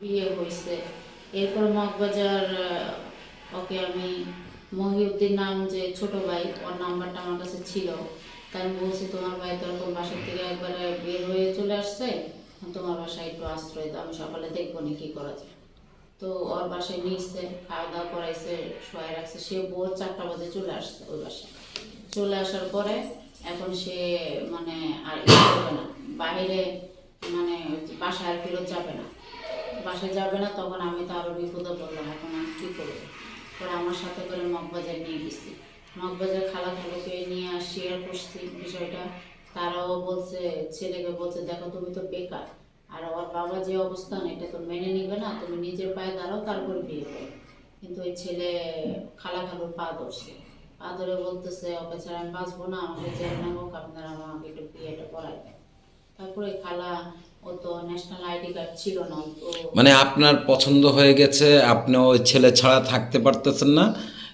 বিয়ে হয়েছে। এরপর মগবাজার ওকে আমি মহিউদ্দিন নাম যে ছোট ভাই, ওর নাম্বারটা আমার কাছে ছিল। তাই আমি বলছি, তোমার ভাই তো এরকম বাসা থেকে একবারে বের হয়ে চলে আসছে। তোমার বাসায় একটু আশ্রয় দাও, আমি সকালে দেখব নি কি করা যায়। তো ওর বাসায় নিয়েছে, খাওয়া দাওয়া করাইছে শোয়া রাখছে। সে ভোর চারটা বাজে চলে আসছে ওই বাসায়। চলে আসার পরে এখন সে মানে আর করবে না। বাইরে মানে বাসায় আর ফেরত যাবে না। বাসায় যাবে না, তখন আমি তো আরও বিপদে পড়লাম। এখন আমি কী করব? পরে আমার সাথে করে মগবাজার নিয়ে গেছি। মগবাজার খালা খালুকে নিয়ে শেয়ার করছি বিষয়টা। তারাও বলছে, ছেলেকে বলছে, দেখো, তুমি তো বেকার। আর ওর বাবা যে অবস্থান এটা তো মেনে নিবে না। তুমি নিজের পায়ে দাঁড়াও, তারপর বিয়ে করো। কিন্তু ওই ছেলে খালা খালুর পা ধরছে। পা ধরে বলতেছে, ওকে ছাড়া আমি বাঁচবো না, আমাকে জেল না আপনারা আমাকে একটু বিয়েটা করাই দেন। তারপরে খালা মানে আপনার পছন্দ হয়ে গেছে আপনি ওই ছেলে ছাড়া থাকতে পারতেছেন না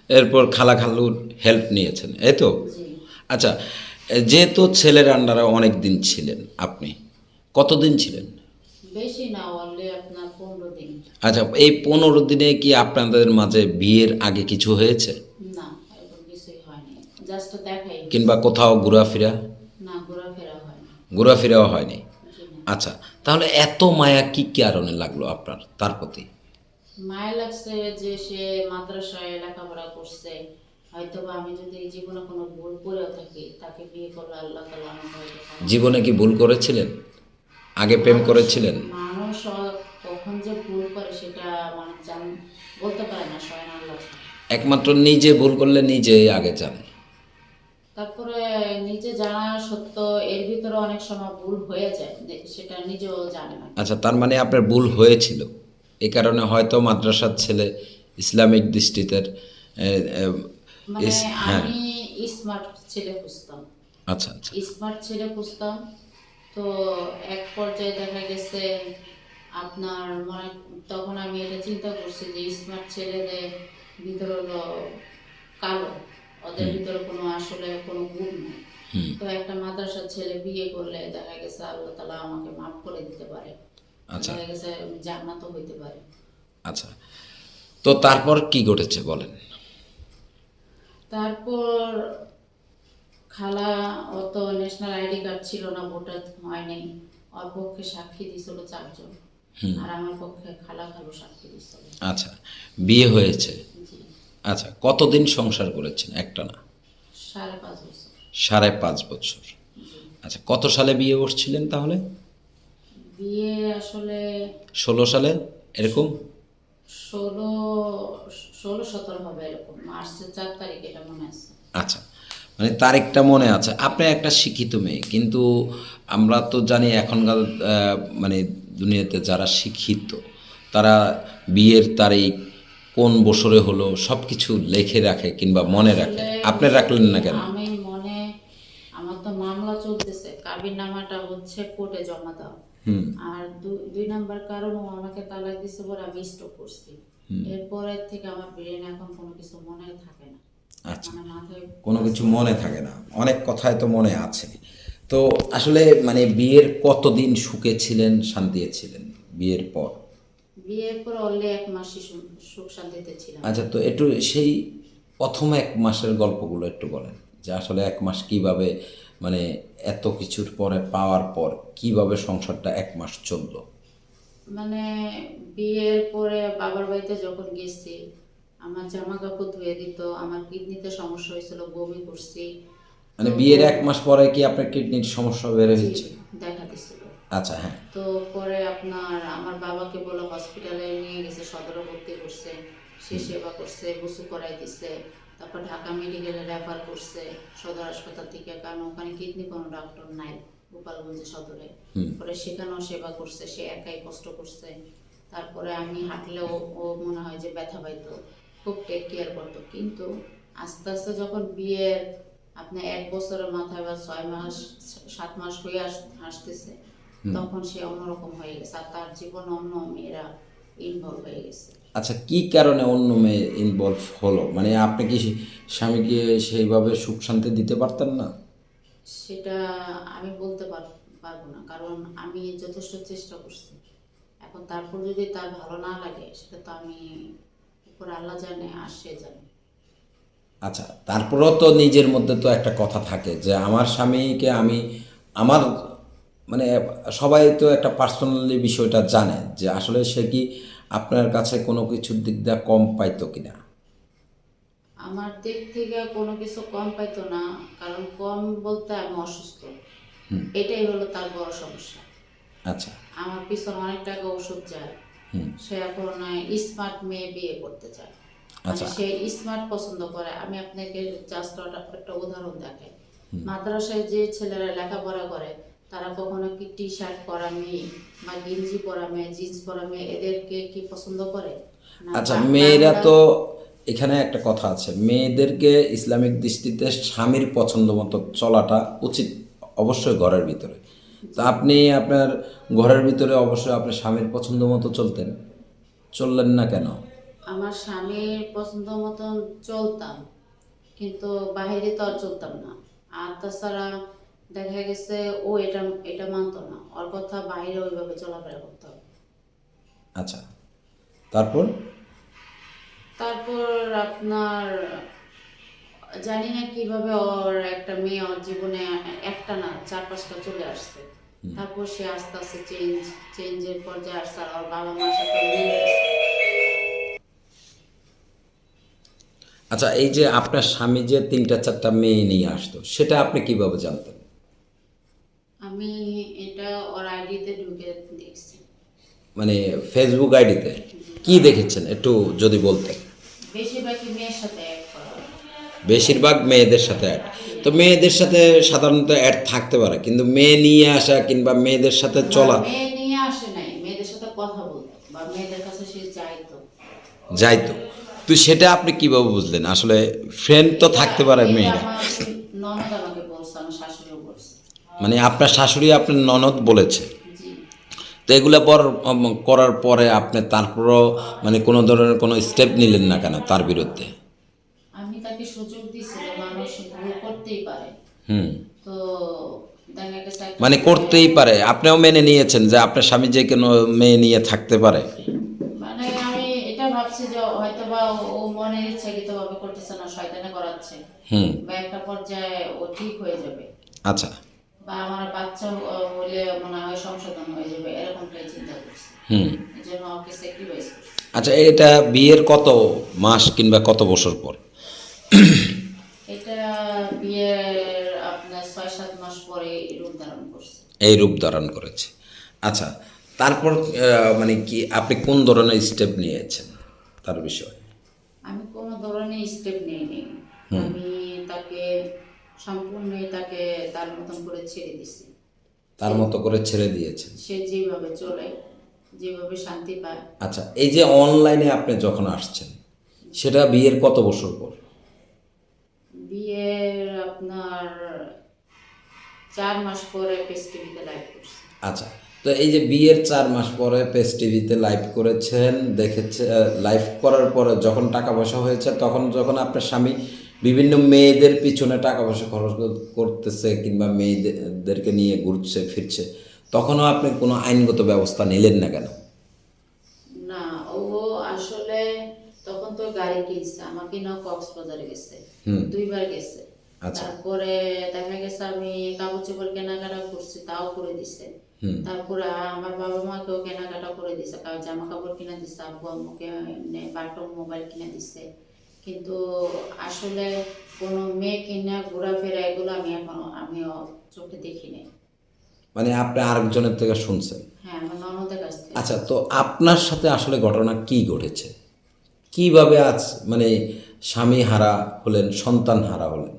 এরপর খালা খালুর হেল্প নিয়েছেন এই তো? আচ্ছা যেহেতু ছেলের আন্ডারে অনেক দিন ছিলেন আপনি কতদিন ছিলেন? বেশি না আপনার পনেরো দিন। আচ্ছা এই পনেরো দিনে কি আপনাদের মাঝে বিয়ের আগে কিছু হয়েছে? না কিছুই হয়নি জাস্ট দেখাই। কিংবা কোথাও ঘোরাফেরা? না ঘোরাফেরা হয়নি। ঘোরাফেরাও হয়নি। আচ্ছা তাহলে এত মায়া কি কারণে লাগল আপনার তার প্রতি? মায়া লাগছে যে সে মাদ্রাসায় লেখাপড়া করছে হয়তো আমি যদি এই জীবনে কোনো ভুল করেও থাকি তাকে বিয়ে করলে আল্লাহ তালা আমাকে জীবনে কি ভুল করেছিলেন? আগে প্রেম করেছিলেন? মানুষ কখন যে ভুল করে সেটা মানে জান বলতে পারে না স্বয়ং আল্লাহ একমাত্র নিজে ভুল করলে নিজেই আগে যান। তারপরে নিজে জানা সত্য এর ভিতরে অনেক সময় ভুল হয়ে যায় সেটা নিজেও জানে না। আচ্ছা তার মানে আপনার ভুল হয়েছিল? এই কারণে হয়তো মাদ্রাসার ছেলে ইসলামিক দৃষ্টিতে এ, এ, মানে হ্যাঁ। আমি স্মার্ট ছেলে খুঁজতাম। আচ্ছা আচ্ছা। স্মার্ট ছেলে খুঁজতাম তো এক পর্যায়ে দেখা গেছে আপনার মানে তখন আমি এটা চিন্তা করছি যে স্মার্ট ছেলেদের ভিতরে হলো কালো। ওদের ভিতরে কোনো আসলে কোনো গুণ নেই। তো একটা মাদ্রাসার ছেলে বিয়ে করলে দেখা গেছে আল্লাহ তালা আমাকে মাফ করে দিতে পারে। আচ্ছা। দেখা গেছে জান্নাতও হইতে পারে। আচ্ছা। তো তারপর কি ঘটেছে বলেন? তারপর খালা অত ন্যাশনাল আইডি কার্ড ছিল না ভোটার হয়নি। ওর পক্ষে সাক্ষী দিছিল চারজন। আর আমার পক্ষে খালা খালু সাক্ষী দিছিল। আচ্ছা। বিয়ে হয়েছে? জি। আচ্ছা কতদিন সংসার করেছেন? একটা না। সাড়ে পাঁচ বছর। আচ্ছা কত সালে বিয়ে করছিলেন তাহলে? বিয়ে আসলে ষোলো সালে? এরকম? ষোলো ষোলো সতেরো হবে এরকম। মার্চের চার তারিখ এটা মনে আছে। আচ্ছা মানে তারিখটা মনে আছে। আপনি একটা শিক্ষিত মেয়ে কিন্তু আমরা তো জানি এখনকার মানে দুনিয়াতে যারা শিক্ষিত তারা বিয়ের তারিখ কোন বছরে হলো সব কিছু লিখে রাখে কিংবা মনে রাখে। আপনি রাখলেন না কেন? আমি মনে আমার তো মামলা চলতেছে। কাবির নামাটা হচ্ছে কোর্টে জমা দাও। হুম। আর দুই নাম্বার কারণ ও আমাকে তালাক দিছে বলে আমি স্টপ করছি। এরপরের থেকে আমার ব্রেন এখন কোনো কিছু মনে থাকে না। আচ্ছা। মানে কোনো কিছু মনে থাকে না। অনেক কথাই তো মনে আছে। তো আসলে মানে বিয়ের কতদিন সুখে ছিলেন শান্তিতে ছিলেন? বিয়ের পর। বিয়ের পর অনলি এক মাসই সুখ শান্তিতে ছিলাম। আচ্ছা তো একটু সেই প্রথম এক মাসের গল্পগুলো একটু বলেন যে আসলে এক মাস কীভাবে মানে এত কিছুর পরে পাওয়ার পর কীভাবে সংসারটা এক মাস চলল? মানে বিয়ের পরে বাবার বাড়িতে যখন গেছি আমার জামা কাপড় ধুয়ে দিত আমার কিডনিতে সমস্যা হয়েছিল বমি করছি। মানে বিয়ের এক মাস পরে কি আপনার কিডনির সমস্যা বেড়ে হয়েছে আচ্ছা হ্যাঁ। তো পরে আপনার আমার বাবাকে বলে হসপিটালে নিয়ে গেছে সদরে ভর্তি করছে সে সেবা করছে গোসু করাই দিছে তারপর ঢাকা মেডিকেলে রেফার করছে সদর হাসপাতাল থেকে কারণ ওখানে কিডনি কোনো ডক্টর নাই গোপালগঞ্জ সদরে। পরে সেখানেও সেবা করছে সে একাই কষ্ট করছে। তারপরে আমি হাঁটলেও ও মনে হয় যে ব্যথা পাইতো খুব টেক কেয়ার করতো। কিন্তু আস্তে আস্তে যখন বিয়ের আপনার এক বছরের মাথায় বা ছয় মাস সাত মাস হয়ে আস- আসতেছে তখন সে অন্যরকম হয়ে গেছে আর তার জীবন অন্য মেয়েরা ইনভলভ হয়ে গেছে। আচ্ছা কি কারণে অন্য মেয়ে ইনভলভ হলো? মানে আপনি কি স্বামীকে সেইভাবে সুখ শান্তি দিতে পারতেন না? সেটা আমি বলতে পারব না কারণ আমি যথেষ্ট চেষ্টা করছি। এখন তারপর যদি তার ভালো না লাগে সেটা তো আমি উপর আল্লাহ জানে আর সে জানে। আচ্ছা তারপরেও তো নিজের মধ্যে তো একটা কথা থাকে যে আমার স্বামীকে আমি আমার মানে সবাই তো একটা পার্সোনালি বিষয়টা জানে যে আসলে সে কি আপনার কাছে কোনো কিছুর দিক দিয়ে কম পাইতো কিনা? আমার দিক থেকে কোনো কিছু কম পাইতো না কারণ কম বলতে আমি অসুস্থ। এটাই হলো তার বড় সমস্যা। আচ্ছা। আমার পিছনে অনেক টাকা ওষুধ যায়। সে এখন স্মার্ট মেয়ে বিয়ে করতে চায়। আচ্ছা। মানে সে স্মার্ট পছন্দ করে। আমি আপনাকে জাস্ট একটা উদাহরণ দেখাই। মাদ্রাসায় যে ছেলেরা লেখাপড়া করে তারা কখনো কি টি শার্ট পরা মেয়ে বা গেঞ্জি পরা মেয়ে জিন্স পরা মেয়ে এদেরকে কি পছন্দ করে? আচ্ছা মেয়েরা তো এখানে একটা কথা আছে। মেয়েদেরকে ইসলামিক দৃষ্টিতে স্বামীর পছন্দ মতো চলাটা উচিত অবশ্যই ঘরের ভিতরে। তা আপনি আপনার ঘরের ভিতরে অবশ্যই আপনার স্বামীর পছন্দ মতো চলতেন। চললেন না কেন? আমার স্বামীর পছন্দ মতন চলতাম কিন্তু বাইরে তো আর চলতাম না। আর তাছাড়া দেখা গেছে ও এটা এটা মানতো না। ওর কথা বাইরে ওইভাবে চলাফেরা করতে হবে। আচ্ছা। তারপর? তারপর আপনার জানি না কীভাবে ওর একটা মেয়ে ওর জীবনে একটা না চার পাঁচটা চলে আসছে। তারপর সে আস্তে আস্তে চেঞ্জ চেঞ্জের পর্যায়ে আসছে আর ওর বাবা মার সাথে আচ্ছা এই যে আপনার স্বামী যে তিনটা চারটা মেয়ে নিয়ে আসতো সেটা আপনি কীভাবে জানতেন? আমি এটা ওর আইডিতে ঢুকে দেখছি। মানে ফেসবুক আইডিতে কি দেখেছেন? একটু যদি বলতেন। বেশিরভাগই মেয়ের সাথে করা। বেশিরভাগ মেয়েদের সাথে অ্যাড তো মেয়েদের সাথে সাধারণত অ্যাড থাকতে পারে কিন্তু মেয়ে নিয়ে আসা কিংবা মেয়েদের সাথে চলা মেয়ে নিয়ে আসে নাই। মেয়েদের সাথে কথা বলতো বা মেয়েদের কাছে সে যাইতো। যাইতো। তো সেটা আপনি কীভাবে বুঝলেন? আসলে ফ্রেন্ড তো থাকতে পারে মেয়েরা আমার ননদ আমাকে বলছে আমার শাশুড়িও বলছে মানে আপনার শাশুড়ি আপনার ননদ বলেছে। তো এগুলো পর করার পরে আপনি তারপরও মানে কোনো ধরনের কোনো স্টেপ নিলেন না কেন তার বিরুদ্ধে? আমি তাকে সুযোগ দিয়েছিলাম করতেই পারে। হুম। তো মানে করতেই পারে। আপনিও মেনে নিয়েছেন যে আপনার স্বামী যে কোনো মেয়ে নিয়ে থাকতে পারে। মানে আমি এটা ভাবছি যে হয়তো বা ও মনে করতেছে না শয়তানে করাচ্ছে। হুম। বা একটা পর্যায়ে ও ঠিক হয়ে যাবে। আচ্ছা। বা আমার বাচ্চা হলে মনে হয় সংশোধন হয়ে যাবে এরকমটাই চিন্তা করছি। হুম। এই জন্য ওকে স্যাক্রিফাইস আচ্ছা এটা বিয়ের কত মাস কিংবা কত বছর পর? এটা বিয়ের আপনার ছয় সাত মাস পরে রূপ ধারণ করছে। এই রূপ ধারণ করেছে। আচ্ছা তারপর মানে কি আপনি কোন ধরনের স্টেপ নিয়েছেন তার বিষয়ে? আমি কোনো ধরনের স্টেপ নিইনি। আমি সম্পূর্ণই তাকে তার মতন করে ছেড়ে দিছি তার মতো করে ছেড়ে দিয়েছেন সে যেভাবে চলে যেভাবে শান্তি পায়। আচ্ছা এই যে অনলাইনে আপনি যখন আসছেন সেটা বিয়ের কত বছর পর? বিয়ের আপনার চার মাস পরে পেস টিভিতে লাইভ করছে। আচ্ছা তো এই যে বিয়ের চার মাস পরে পেস টিভিতে লাইভ করেছেন দেখেছে লাইভ করার পরে যখন টাকা পয়সা হয়েছে তখন যখন আপনার স্বামী বিভিন্ন মেয়েদের পিছনে টাকা পয়সা খরচ করতেছে কিংবা মেয়েদেরকে নিয়ে ঘুরছে ফিরছে তখনও আপনি কোনো আইনগত ব্যবস্থা নিলেন না কেন? না ও আসলে তখন তো গাড়ি কিনছে আমাকে না কক্সবাজারে গেছে দুইবার গেছে। আচ্ছা। তারপরে দেখা গেছে আমি কাপড় চোপড় কেনাকাটা করছি তাও করে দিছে। তারপরে আমার বাবা মাকেও কেনাকাটা করে দিছে কারণ জামা কাপড় কিনে দিছে আব্বু আম্মুকে বাটন মোবাইল কিনে দিছে। কিন্তু আসলে কোনো মেয়ে কিনা ঘোরাফেরা এগুলো আমি এখনও আমি চোখে দেখি নাই। মানে আপনি আরেকজনের থেকে শুনছেন? হ্যাঁ আমার ননদের কাছ থেকে। আচ্ছা তো আপনার সাথে আসলে ঘটনা কি ঘটেছে? কীভাবে আজ মানে স্বামী হারা হলেন সন্তান হারা হলেন?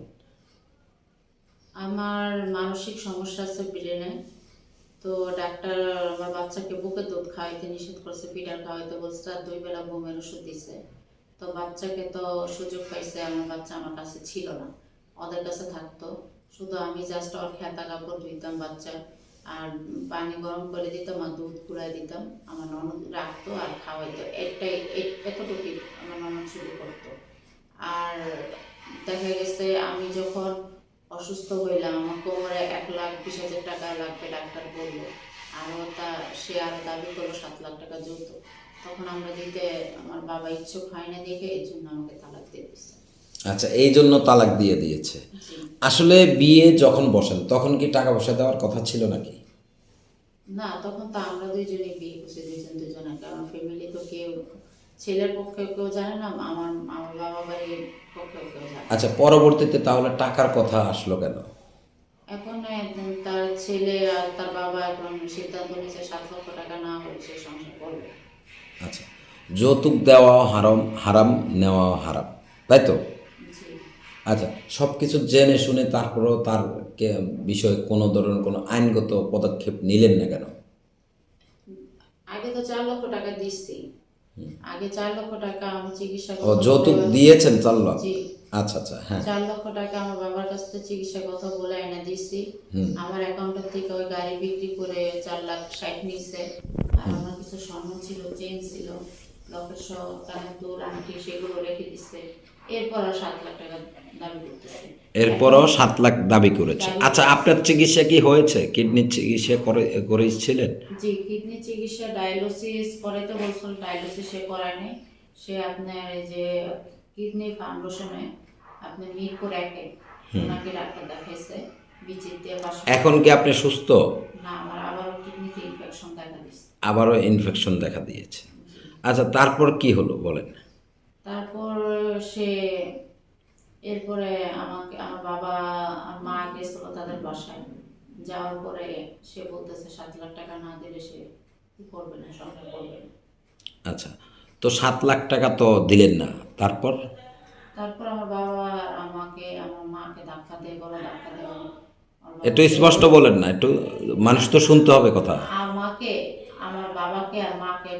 আমার মানসিক সমস্যা আছে ব্রেনে তো ডাক্তার আমার বাচ্চাকে বুকে দুধ খাওয়াইতে নিষেধ করছে পিঠার খাওয়াইতে বলছে আর দুই বেলা ঘুমের ওষুধ দিছে। তো বাচ্চাকে তো সুযোগ পাইছে, আমার বাচ্চা আমার কাছে ছিল না। ওদের কাছে থাকতো। শুধু আমি জাস্ট ওর খেতা কাপড় ধুইতাম বাচ্চা, আর পানি গরম করে দিতাম আর দুধ কুড়াই দিতাম। আমার ননদ রাখতো আর খাওয়াইতো। এটাই এতটুকুই আমার ননদ শুরু করতো। আর দেখা গেছে আমি যখন অসুস্থ হইলাম আমার কোমরে এক লাখ বিশ হাজার টাকা লাগবে, ডাক্তার বলল। আরও তা, সে আরও দাবি করল সাত লাখ টাকা যৌতুক। তখন আমরা দিতে আমার বাবা ইচ্ছুক হয় না দেখে এই জন্য আমাকে তালাক দিয়ে দিচ্ছে আচ্ছা এই জন্য তালাক দিয়ে দিয়েছে। আসলে বিয়ে যখন বসেন তখন কি টাকা পয়সা দেওয়ার কথা ছিল নাকি? না তখন তো আমরা দুইজনে বিয়ে করছি দুইজন দুজনকে আমার ফ্যামিলি তো কেউ ছেলের পক্ষে কেউ জানে না আমার আমার বাবা বাড়ির পক্ষেও কেউ জানে আচ্ছা পরবর্তীতে তাহলে টাকার কথা আসলো কেন? এখন একদম তার ছেলে আর তার বাবা এখন সিদ্ধান্ত নিয়েছে সাত লক্ষ টাকা না হলে সে সংসার করবে। আচ্ছা যৌতুক দেওয়া হারাম হারাম নেওয়া হারাম তাই তো? আচ্ছা সব কিছু জেনে শুনে তারপরেও তার বিষয়ে কোনো ধরনের কোনো আইনগত পদক্ষেপ নিলেন না কেন? আগে তো চার লক্ষ টাকা দিচ্ছি। আগে চার লক্ষ টাকা আমি চিকিৎসা ও যৌতুক দিয়েছেন চার জি। আচ্ছা আচ্ছা হ্যাঁ। চার লক্ষ টাকা আমার বাবার কাছ থেকে চিকিৎসা কথা বলে এনে দিচ্ছি আমার অ্যাকাউন্টের থেকে ওই গাড়ি বিক্রি করে চার লাখ ষাট আর আমার কিছু স্বর্ণ ছিল চেন ছিল লকেট সহ কানের দুল আংটি সেগুলো রেখে দিচ্ছে এরপর আর সাত লাখ টাকা দাবি করতেছে। এরপরও সাত লাখ দাবি করেছে। আচ্ছা আপনার চিকিৎসা কি হয়েছে? কিডনির চিকিৎসা করে করেছিলেন? জি কিডনি চিকিৎসা ডায়ালিসিস করাইতে বলছিল ডায়ালিসিস সে করায়নি। সে আপনার এই যে কিডনি ফাউন্ডেশনে আপনি মিরপুর একে ওনাকে ডাক্তার দেখাইছে বিচিত এখন কি আপনি সুস্থ? না আমার আবারও কিডনিতে ইনফেকশন দেখা দিচ্ছে আবারও ইনফেকশন দেখা দিয়েছে। আচ্ছা তারপর কি হলো বলেন? তারপর সে এরপরে আমাকে আমার বাবা আর মা গেছিল তাদের বাসায়। যাওয়ার পরে সে বলতেছে সাত লাখ টাকা না দিলে সে কি করবে না সংসার করবে না। আচ্ছা তো সাত লাখ টাকা তো দিলেন না। তারপর? তারপর আমার বাবা ধাক্কা একটু স্পষ্ট বলেন না একটু মানুষ তো শুনতে হবে কথা। আমাকে আমার বাবাকে আর মাকে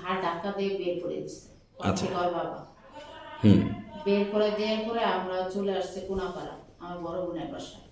ঘাড় ধাক্কা দিয়ে বের করে দিচ্ছে আচ্ছা। বাবা। হুম। বের করে দেওয়ার পরে আমরা চলে আসছি কোনাপাড়া আমার বড় বোনের বাসায়।